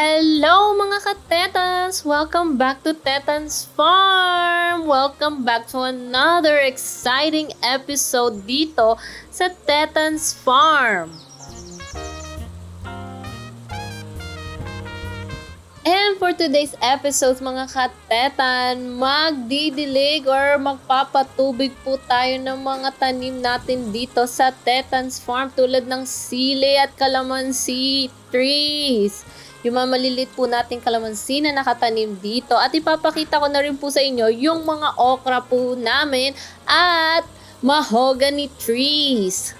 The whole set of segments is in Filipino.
Hello mga katetans! Welcome back to Tetans Farm! Welcome back to another exciting episode dito sa Tetans Farm! And for today's episode mga katetan, magdidilig or magpapatubig po tayo ng mga tanim natin dito sa Tetans Farm tulad ng sili at kalamansi trees yung mga maliliit po nating kalamansi na nakatanim dito. At ipapakita ko na rin po sa inyo yung mga okra po namin at mahogany trees.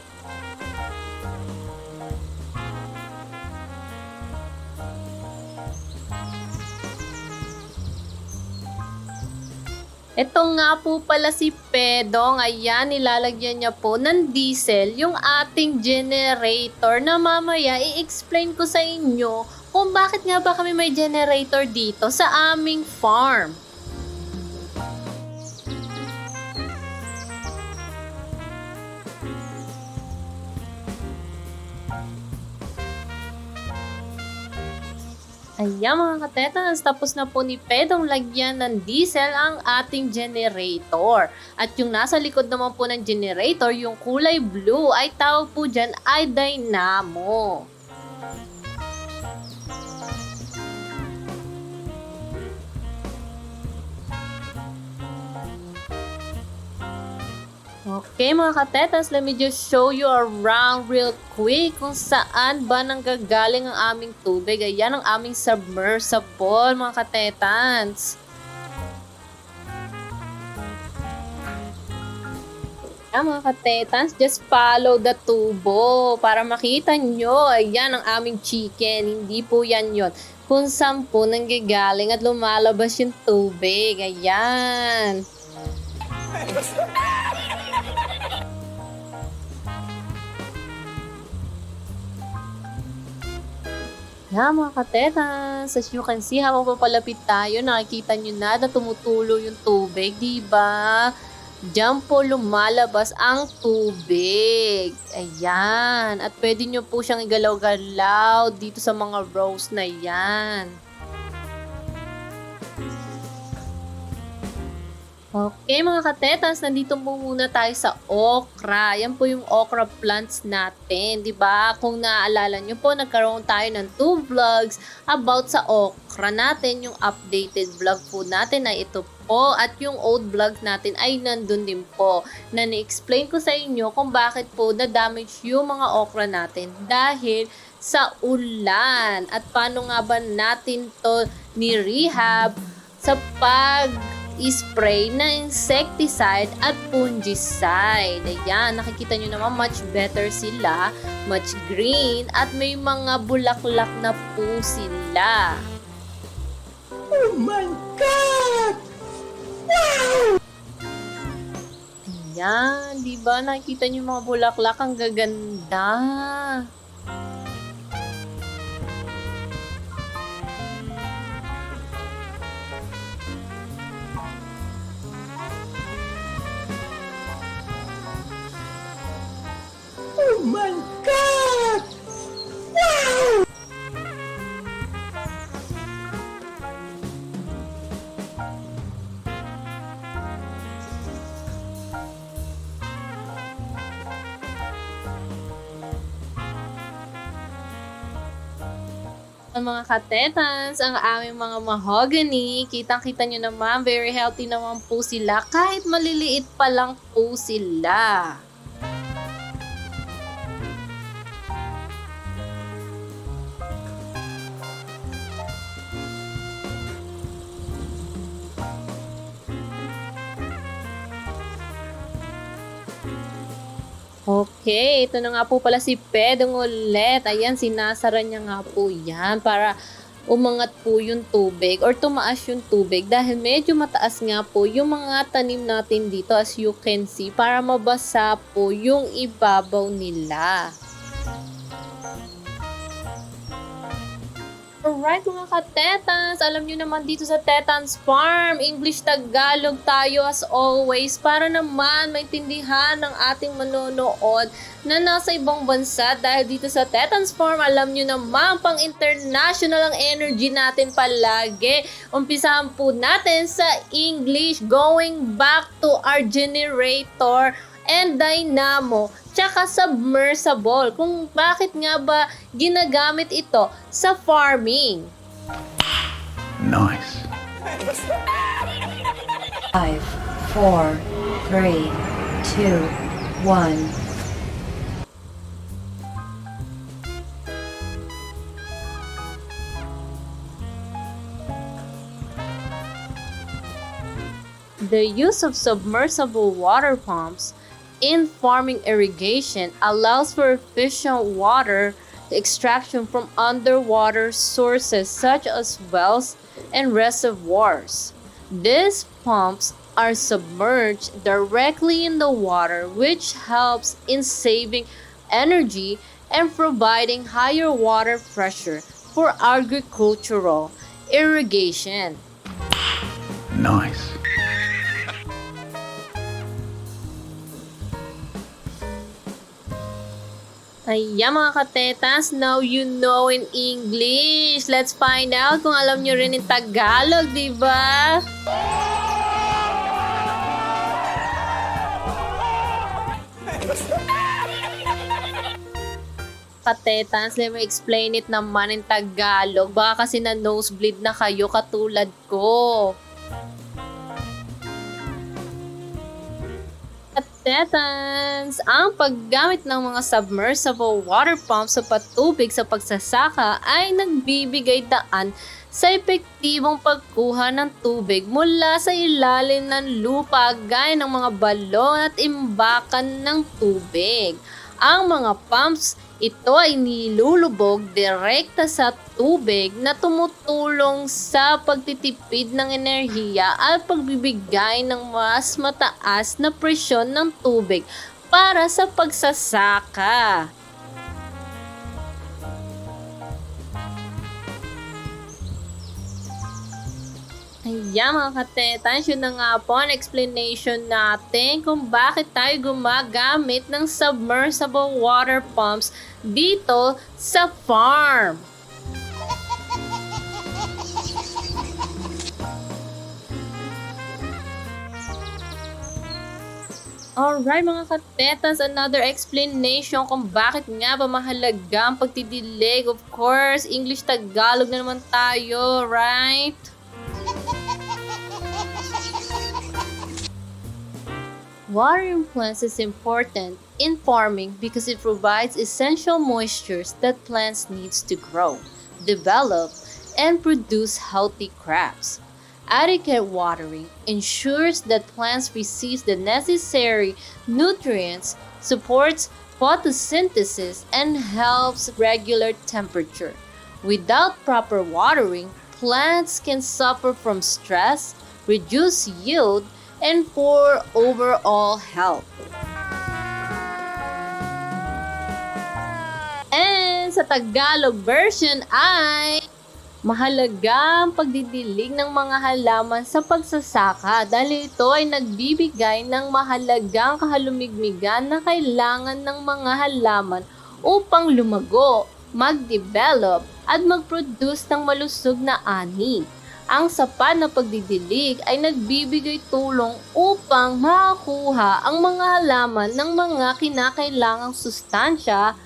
Ito nga po pala si Pedong. Ayan, nilalagyan niya po ng diesel yung ating generator na mamaya i-explain ko sa inyo kung bakit nga ba kami may generator dito sa aming farm. Ayan mga katetans, tapos na po ni Pedong lagyan ng diesel ang ating generator. At yung nasa likod naman po ng generator, yung kulay blue, ay tawag po dyan ay dynamo. Okay mga katetas, let me just show you around real quick kung saan ba nanggagaling ang aming tubig. Ayan ang aming submersible mga katetans. Ayan mga katetans, just follow the tubo para makita nyo. Ayan ang aming chicken, hindi po yan yon kung saan po nanggagaling at lumalabas yung tubig. Ayan. Yeah, mga katetans, as you can see, habang papalapit tayo, nakikita nyo na na tumutulo yung tubig, di ba? Diyan po lumalabas ang tubig. Ayan. At pwede nyo po siyang igalaw-galaw dito sa mga rows na yan. Okay mga katetans, nandito po muna tayo sa okra. Yan po yung okra plants natin, 'di ba? Kung naaalala nyo po, nagkaroon tayo ng two vlogs about sa okra natin. Yung updated vlog po natin ay ito po at yung old vlog natin ay nandun din po na ni-explain ko sa inyo kung bakit po na-damage yung mga okra natin dahil sa ulan at paano nga ba natin to ni-rehab sa pag spray na insecticide at fungicide. Ayan, nakikita nyo naman much better sila, much green, at may mga bulaklak na po sila. Oh my God! Wow! Ayan, di ba nakikita nyo yung mga bulaklak, ang gaganda. Ang mga katetans, ang aming mga mahogany, kitang-kita nyo naman, very healthy naman po sila, kahit maliliit pa lang po sila. Okay, ito na nga po pala si Pedong ulit. Ayan, sinasara niya nga po yan para umangat po yung tubig or tumaas yung tubig dahil medyo mataas nga po yung mga tanim natin dito as you can see para mabasa po yung ibabaw nila. Alright mga katetans, alam nyo naman dito sa Tetans Farm, English Tagalog tayo as always para naman maintindihan ng ating manonood na nasa ibang bansa dahil dito sa Tetans Farm, alam nyo naman pang international ang energy natin palagi. Umpisahan po natin sa English, going back to our generator and dynamo, tsaka submersible. Kung bakit nga ba ginagamit ito sa farming. Nice. Five, four, three, two, one. The use of submersible water pumps in farming irrigation allows for efficient water extraction from underwater sources such as wells and reservoirs. These pumps are submerged directly in the water, which helps in saving energy and providing higher water pressure for agricultural irrigation. Nice. Ayan mga katetas, now you know in English. Let's find out kung alam nyo rin in Tagalog, di ba? Katetans, let me explain it naman in Tagalog. Baka kasi na nosebleed na kayo katulad ko. Katetans, ang paggamit ng mga submersible water pumps sa patubig sa pagsasaka ay nagbibigay daan sa epektibong pagkuha ng tubig mula sa ilalim ng lupa gaya ng mga balon at imbakan ng tubig. Ang mga pumps ito ay nilulubog direkta sa tubig na tumutulong sa pagtitipid ng enerhiya at pagbibigay ng mas mataas na presyon ng tubig para sa pagsasaka. Ayan mga katetans, yun na nga po ang explanation natin kung bakit tayo gumagamit ng submersible water pumps dito sa farm. Alright mga katetans, another explanation kung bakit nga ba mahalaga ang pagtidilig. Of course, English Tagalog na naman tayo, right? Watering plants is important in farming because it provides essential moistures that plants needs to grow, develop, and produce healthy crops. Adequate watering ensures that plants receive the necessary nutrients, supports photosynthesis, and helps regulate temperature. Without proper watering, plants can suffer from stress, reduce yield, and for overall health. And sa Tagalog version ay mahalaga ang pagdidilig ng mga halaman sa pagsasaka dahil ito ay nagbibigay ng mahalagang kahalumigmigan na kailangan ng mga halaman upang lumago, mag-develop at mag-produce ng malusog na ani ang sapat na pagdidilig ay nagbibigay tulong upang makakuha ang mga halaman ng mga kinakailangang sustansya,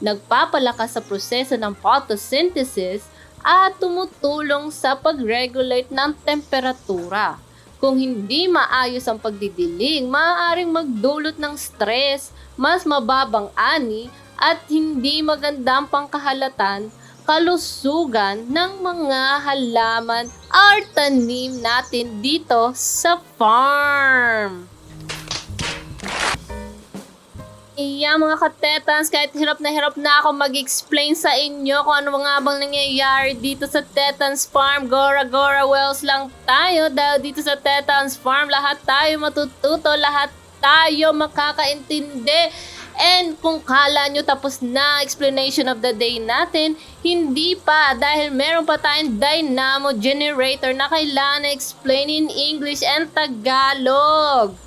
nagpapalakas sa proseso ng photosynthesis, at tumutulong sa pag-regulate ng temperatura. Kung hindi maayos ang pagdidilig, maaaring magdulot ng stress, mas mababang ani, at hindi magandang pangkahalatan kalusugan ng mga halaman or tanim natin dito sa farm. Iya mga katetans, kahit hirap na hirap na ako mag-explain sa inyo kung ano nga bang nangyayari dito sa Tetans Farm. Gora Gora Wells lang tayo dahil dito sa Tetans Farm lahat tayo matututo, lahat tayo makakaintindi. And kung kala nyo tapos na explanation of the day natin, hindi pa dahil meron pa tayong dynamo generator na kailangan explain in English and Tagalog.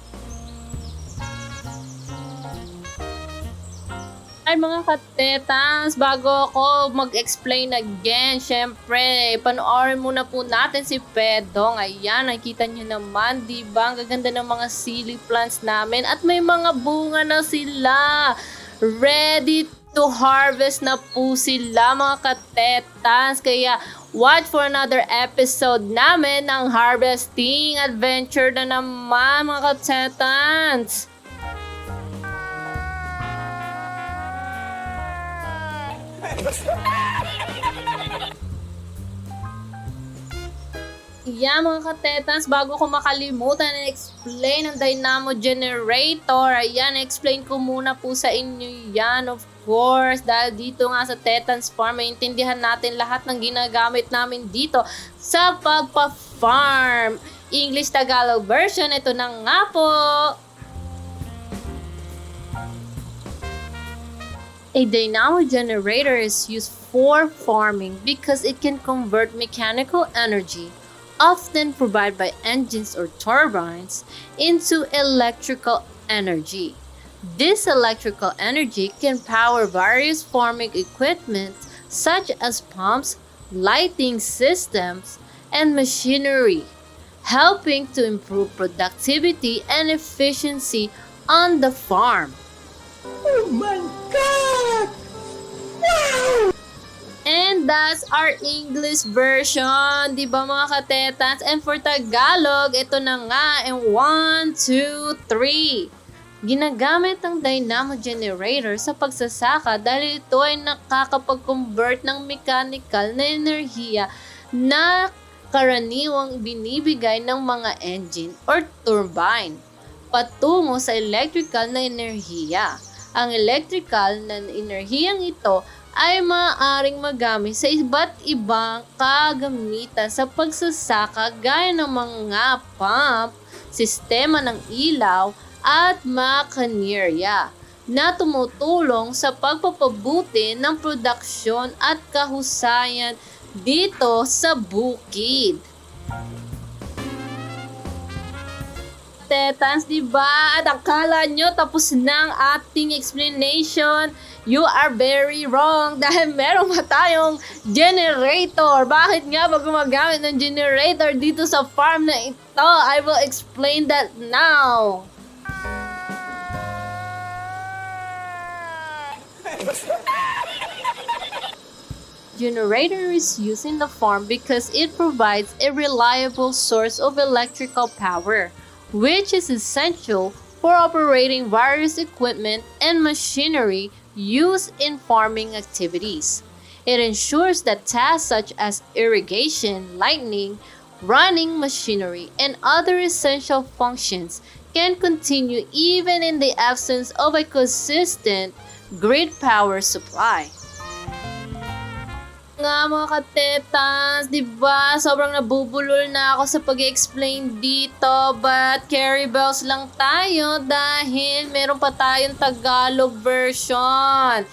Ay mga katetans, bago ako mag-explain again, syempre, panoorin muna po natin si Pedong. Ayan, nakikita niyo naman, di ba? Ang gaganda ng mga silly plants namin at may mga bunga na sila. Ready to harvest na po sila mga katetans. Kaya watch for another episode namin ng harvesting adventure na naman mga katetans. Yeah, mga katetans, bago ko makalimutan na explain ang dynamo generator, ayan, explain ko muna po sa inyo yan, of course, dahil dito nga sa Tetans Farm, maintindihan natin lahat ng ginagamit namin dito sa pagpa-farm. English Tagalog version, ito na nga po. A dynamo generator is used for farming because it can convert mechanical energy, often provided by engines or turbines, into electrical energy. This electrical energy can power various farming equipment such as pumps, lighting systems, and machinery, helping to improve productivity and efficiency on the farm. Oh my God! Wow! And that's our English version, di ba mga katetans? And for Tagalog, ito na nga, and 1, 2, 3. Ginagamit ang dynamo generator sa pagsasaka dahil ito ay nakakapag-convert ng mechanical na enerhiya na karaniwang binibigay ng mga engine or turbine patungo sa electrical na enerhiya. Ang electrical na enerhiyang ito ay maaaring magamit sa iba't ibang kagamitan sa pagsasaka gaya ng mga pump, sistema ng ilaw, at makanirya na tumutulong sa pagpapabuti ng produksyon at kahusayan dito sa bukid. Tetans, di ba? At akala nyo tapos ang ating explanation. You are very wrong dahil meron pa tayong generator. Bakit nga ba gumagamit ng generator dito sa farm na ito? I will explain that now. Generator is used in the farm because it provides a reliable source of electrical power, which is essential for operating various equipment and machinery used in farming activities. It ensures that tasks such as irrigation, lighting, running machinery, and other essential functions can continue even in the absence of a consistent grid power supply nga mga katetans, di ba? Sobrang nabubulol na ako sa pag explain dito. But carry bells lang tayo dahil meron pa tayong Tagalog version.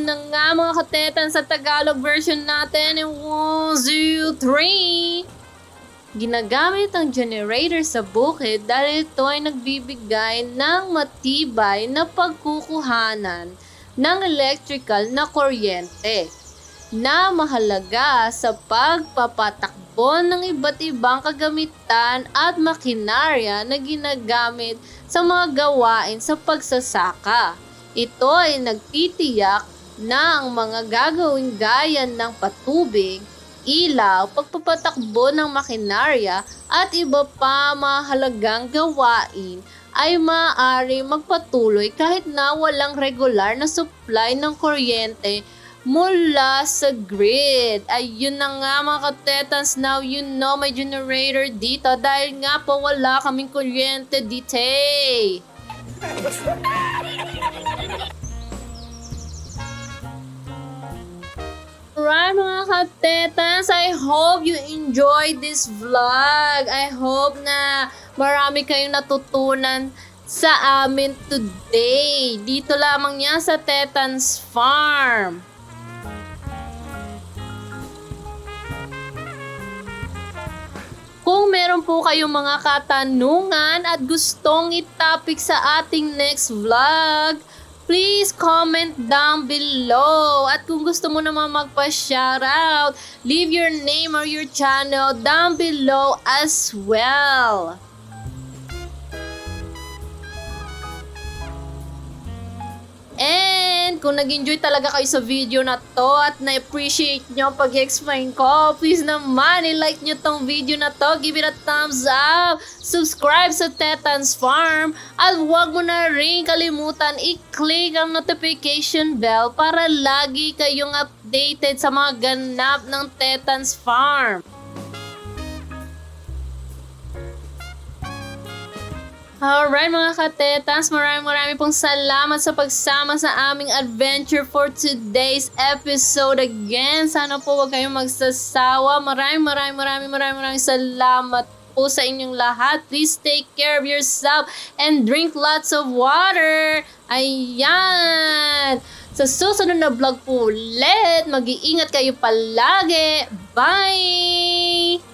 Na nga mga katetan sa Tagalog version natin in 1, 2, 3. Ginagamit ang generator sa bukid dahil ito ay nagbibigay ng matibay na pagkukuhanan ng electrical na kuryente na mahalaga sa pagpapatakbo ng iba't ibang kagamitan at makinarya na ginagamit sa mga gawain sa pagsasaka. Ito ay nagtitiyak na ang mga gagawing gaya ng patubig, ilaw, pagpapatakbo ng makinarya at iba pa mahalagang gawain ay maaari magpatuloy kahit na walang regular na supply ng kuryente mula sa grid. Ayun na nga mga katetans, now you know may generator dito dahil nga po wala kaming kuryente dito. Alright mga katetans, I hope you enjoyed this vlog. I hope na marami kayong natutunan sa amin today. Dito lamang yan sa Tetans Farm. Kung meron po kayong mga katanungan at gustong itapik sa ating next vlog, please comment down below. At kung gusto mo naman magpa-shoutout, leave your name or your channel down below as well. Kung nag-enjoy talaga kayo sa video na to at na-appreciate nyo ang pag-explain ko, please naman i-like nyo tong video na to, give it a thumbs up, subscribe sa Tetans Farm, at huwag mo na rin kalimutan i-click ang notification bell para lagi kayong updated sa mga ganap ng Tetans Farm. Alright mga katetans, maraming maraming pong salamat sa pagsama sa aming adventure for today's episode again. Sana po wag kayong magsasawa. Maraming maraming maraming maraming maraming salamat po sa inyong lahat. Please take care of yourself and drink lots of water. Ayan! Sa susunod na vlog po ulit, mag-iingat kayo palagi. Bye!